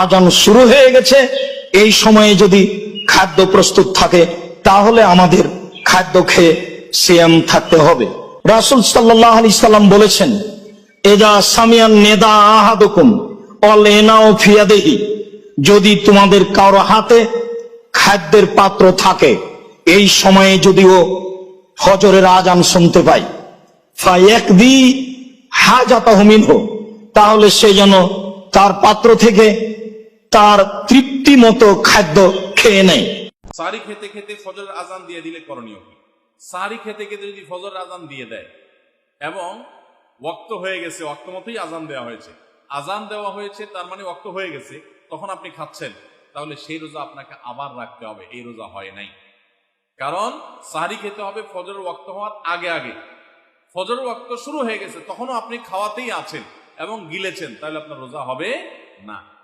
আজান শুরু হয়ে গেছে। এই সময়ে যদি খাদ্য প্রস্তুত থাকে, তাহলে আমাদের খাদ্য খেয়ে সিয়াম থাকতে হবে। রাসুল সাল্লাহ সাল্লাম বলেছেন এদা সামিয়ান নেদা আহাদুকুম যদি তোমাদের কারও হাতে খাদ্যের পাত্র থাকে, এই সময়ে যদিও হজরের আজান শুনতে পাই হোক তাহলে সে যেন তার পাত্র থেকে তার তৃপ্তি মতো খাদ্য খেয়ে নেয়। সারি খেতে খেতে ফজরের আজান দিয়ে দিলে করণীয় কি? সারি খেতে খেতে যদি ফজর আজান দিয়ে দেয়, এবং ওক্ত হয়ে গেছে ওক্ত মতোই আজান দেওয়া হয়েছে। আজান দেওয়া হয়েছে, তার মানে ওক্ত হয়ে গেছে, তখন আপনি খাচ্ছেন। তাহলে সেই রোজা আপনাকে আবার রাখতে হবে, এই রোজা হয় নাই। কারণ সাহারি খেতে হবে ফজরের ওক্ত হওয়ার আগে আগে। ফজরের ওক্ত শুরু হয়ে গেছে, তখনও আপনি খাওয়াতেই আছেন এবং গিলেছেন, তাহলে আপনার রোজা হবে না।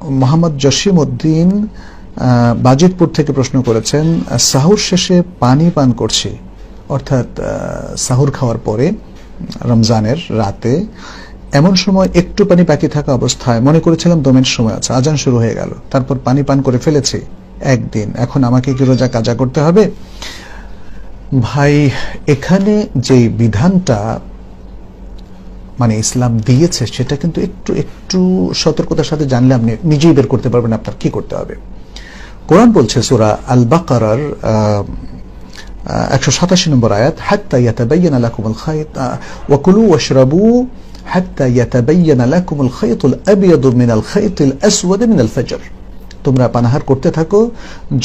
মোহাম্মদ জসিম উদ্দিন আহ, বাজিতপুর থেকে প্রশ্ন করেছেন সাহুর শেষে পানি পান করছি অর্থাৎ সাহুর খাওয়ার পরে রমজানের রাতে এমন সময় একটু পানি বাকি থাকা অবস্থায় মনে করেছিলাম দমের সময় আছে আজান শুরু হয়ে গেল তারপর পানি পান করে ফেলেছি একদিন এখন আমাকে কি রোজা কাজা করতে হবে? ভাই এখানে যে বিধানটা মানে ইসলাম দিয়েছে, সেটা কিন্তু একটু একটু সতর্কতার সাথে জানলে আপনি নিজেই বের করতে পারবেন আপনার কি করতে হবে। কোরআন বলছে সুরা আল বাকারার একশো সাতাশি নম্বর আয়াত, হাত্তা ইয়াতাবাইয়ানা লাকুমুল খায়ত ওয়াকুলু ওয়াশরাবু হাত্তা ইয়াতাবাইয়ানা লাকুমুল খায়তুল আবিয়াদু মিনাল খায়তিল আসওয়াদ মিনাল ফজর তোমরা পানাহার করতে থাকো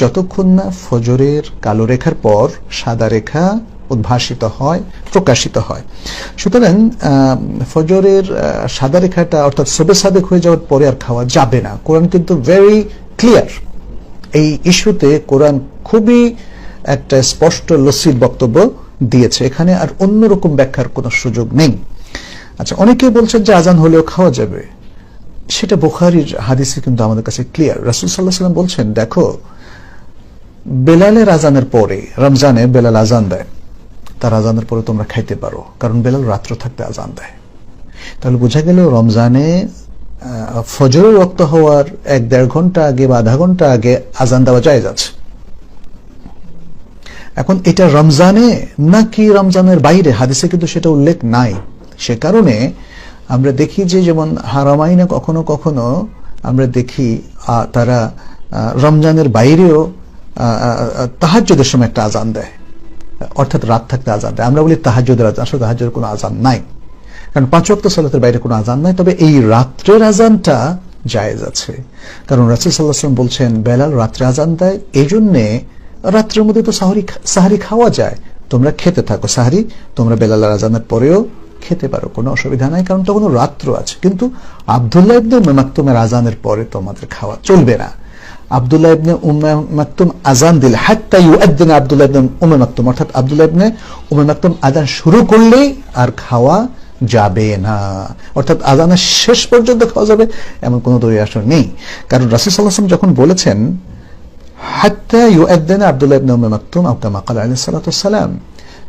যতক্ষণ না ফজরের কালো রেখার পর সাদা রেখা উদ্ভাসিত হয়, প্রকাশিত হয়। সুতরাং ফজরের সাদা রেখাটা অর্থাৎ সবে সাদেক হয়ে যাওয়ার পরে আর খাওয়া যাবে না। কোরআন কিন্তু ভেরি ক্লিয়ার এই ইস্যুতে কোরআন খুবই একটা স্পষ্ট লসির বক্তব্য দিয়েছে। এখানে আর অন্যরকম ব্যাখ্যার কোনো সুযোগ নেই। আচ্ছা অনেকে বলছেন যে আজান হলেও খাওয়া যাবে। সেটা বুখারির হাদিসে কিন্তু আমাদের কাছে ক্লিয়ার রাসুল সাল্লাহ সাল্লাম বলছেন, দেখো, বেলালের আজানের পরে, রমজানে বেলাল আজান দেয়। তার আজানের পরে তোমরা খাইতে পারো। কারণ বেলাল রাত্র থাকতে আজান দেয়। তাহলে বোঝা গেল রমজানে আহ, ফজরের রক্ত হওয়ার এক দেড় ঘণ্টা আগে বা আধা ঘণ্টা আগে আজান দেওয়া যায় যাচ্ছে এখন এটা রমজানে নাকি রমজানের বাইরে? হাদিসে কিন্তু সেটা উল্লেখ নাই। সে কারণে আমরা দেখি যে যেমন হারামাইনে কখনো কখনো আমরা দেখি তারা রমজানের বাইরেও তাহাজ্যদের সময় একটা আজান দেয়। অর্থাৎ রাত থাকতে আজান দেয়। আমরা বলি তাহাজ্যদের আজান আসলে তাহাজ্যদের কোনো আজান নাই। কারণ পাঁচ ওয়াক্ত সালাতের বাইরে কোনো আজান নাই। তবে এই রাত্রের আজানটা জায়েজ আছে। কারণ রাসুল সাল্লাহ বলছেন, বেলাল রাত্রে আজান দেয়। এই জন্যে রাত্রের মধ্যে তো সাহরি সাহারি খাওয়া যায়। তোমরা খেতে থাকো সাহারি, তোমরা বেলাল আজানের পরেও খেতে পারো। কোনো অসুবিধা নাই, কারণ তখনও রাত্র আছে। কিন্তু আবদুল্লাহ ইবনে মাকতুমের আজানের পরে তোমাদের খাওয়া চলবে না। আবদুল্লাহ ইবনে উম্মে মাকতুম আজান দিলে, হাত্তা আবদুল্লাহ ইবনে উম্মে মাকতুম। অর্থাৎ আবদুল্লাহ ইবনে উম্মে মাকতুম আজান শুরু করলেই আর খাওয়া যাবে না। অর্থাৎ আজানের শেষ পর্যন্ত খাওয়া যাবে এমন কোনো দলিল আসলে নেই। কারণ রাসূল ওয়াসাল্লাম যখন বলেছেন, হাত্তা আবদুল্লাহ ইবনে উম্মে মাকতুম, আও কামা ক্বালা আলাইহিস সালাতু ওয়াসসালাম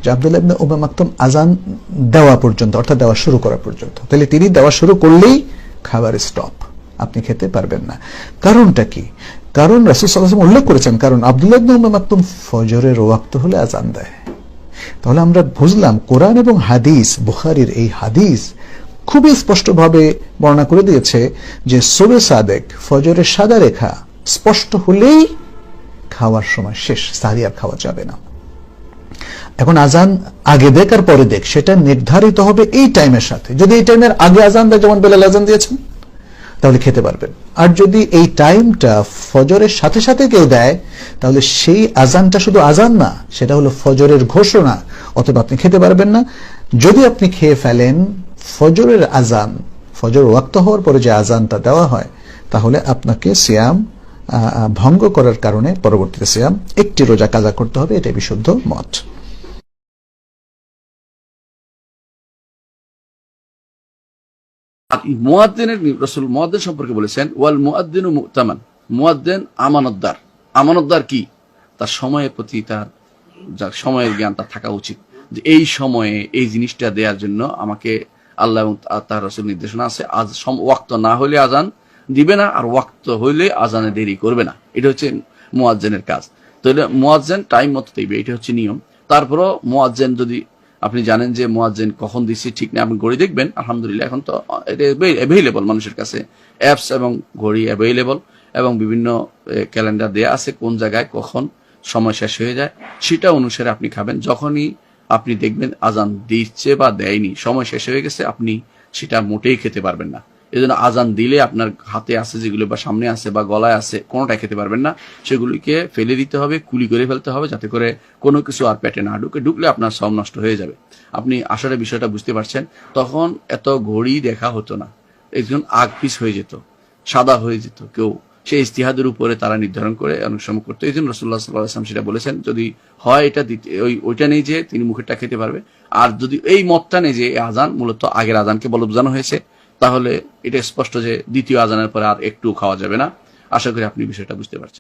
যে আবদুল্লাহ ইবনে উম্মে মাকতুম আজান দেওয়া পর্যন্ত, অর্থাৎ দেওয়া শুরু করা পর্যন্ত। তাহলে তিনি দেওয়া শুরু করলেই খাবার স্টপ আপনি খেতে পারবেন না। কারণটা কি? কারণ রাসূল ওয়াসাল্লাম উল্লেখ করেছেন, কারণ আবদুল্লাহ মাকতুম ফজরের ওয়াক্ত হলে আজান দেয়। তাহলে আমরা বুঝলাম কোরআন এবং হাদিস, বুখারির এই হাদিস খুবই স্পষ্টভাবে বর্ণনা করে দিয়েছে যে সোবে সাদেক ফজরের সাদা রেখা স্পষ্ট হলেই খাওয়ার সময় শেষ, সারি আর খাওয়া যাবে না। এখন আজান আগে দেখ আর পরে দেখ, সেটা নির্ধারিত হবে এই টাইমের সাথে। যদি এই টাইমের আগে আজান দেয়, যেমন বেলাল আজান দিয়েছেন তাহলে খেতে পারবেন। আর যদি এই টাইমটা ফজরের সাথে সাথে কেউ দেয়, তাহলে সেই আজানটা শুধু আজান না, সেটা হলো ফজরের ঘোষণা অথবা আপনি খেতে পারবেন না। যদি আপনি খেয়ে ফেলেন ফজরের আজান ফজর ওয়াক্ত হওয়ার পরে যে আজানটা দেওয়া হয়, তাহলে আপনাকে সিয়াম ভঙ্গ করার কারণে পরবর্তীতে সিয়াম, একটি রোজা কাজা করতে হবে, এটাই বিশুদ্ধ মত। মুয়াদ্দিনের রসুল মুয়াদ্দিন সম্পর্কে বলেছেন, ওয়াল মুয়াদ্দিন মুতামান। মুয়াদ্দিন আমানতদার। আমানতদার কি? তার সময়ের প্রতি তার যার সময়ের জ্ঞান তার থাকা উচিত। যে এই সময়ে এই জিনিসটা দেওয়ার জন্য আমাকে আল্লাহ এবং তার রসুল নির্দেশনা আছে, আজ ওয়াক্ত না হলে আজান দিবে না, আর ওয়াক্ত হইলে আজানে দেরি করবে না। এটা হচ্ছে মুয়াজ্জেনের কাজ। তাহলে মুয়াজ্জেন টাইম মতো দিবে, এটা হচ্ছে নিয়ম। তারপরও মুয়াজ্জেন যদি আপনি জানেন যে মুয়াজ্জেন কখন দিচ্ছি ঠিক না আপনি ঘড়ি দেখবেন, আলহামদুলিল্লাহ, এখন তো অ্যাভেলেবল মানুষের কাছে। অ্যাপস এবং ঘড়ি অ্যাভেলেবল এবং বিভিন্ন ক্যালেন্ডার দেয়া আছে কোন জায়গায়, কখন সময় শেষ হয়ে যায়, সেটা অনুসারে আপনি খাবেন। যখনই আপনি দেখবেন আজান দিচ্ছে বা দেয়নি, সময় শেষ হয়ে গেছে, আপনি সেটা মোটেই খেতে পারবেন না। এই জন্য আজান দিলে আপনার হাতে আছে যেগুলো বা সামনে আছে বা গলায় আছে কোনোটা খেতে পারবেন না। সেগুলিকে ফেলে দিতে হবে, কুলি করে ফেলতে হবে যাতে করে কোনো কিছু আর পেটে না ঢুকে। ঢুকলে আপনার সব নষ্ট হয়ে যাবে। আপনি আসলে বিষয়টা বুঝতে পারছেন। তখন এত ঘড়ি দেখা হতো না। একজন আগ পিস হয়ে যেত, সাদা হয়ে যেত কেউ। সেই ইস্তিহাদের উপরে তারা নির্ধারণ করে অনেক সময় করতো। এই জন্য রসুল্লাহ সাল্লাহাম সেটা বলেছেন, যদি হয় এটা দিতে, ওই, ওইটা নেই যে তিনি মুখেরটা খেতে পারবে। আর যদি এই মতটা নেই যে আজান মূলত আগের আজানকে বলে বোঝানো হয়েছে তাহলে এটা স্পষ্ট যে দ্বিতীয় আজানের পরে আর একটু খাওয়া যাবে না। আশা করি আপনি বিষয়টা বুঝতে পারছেন।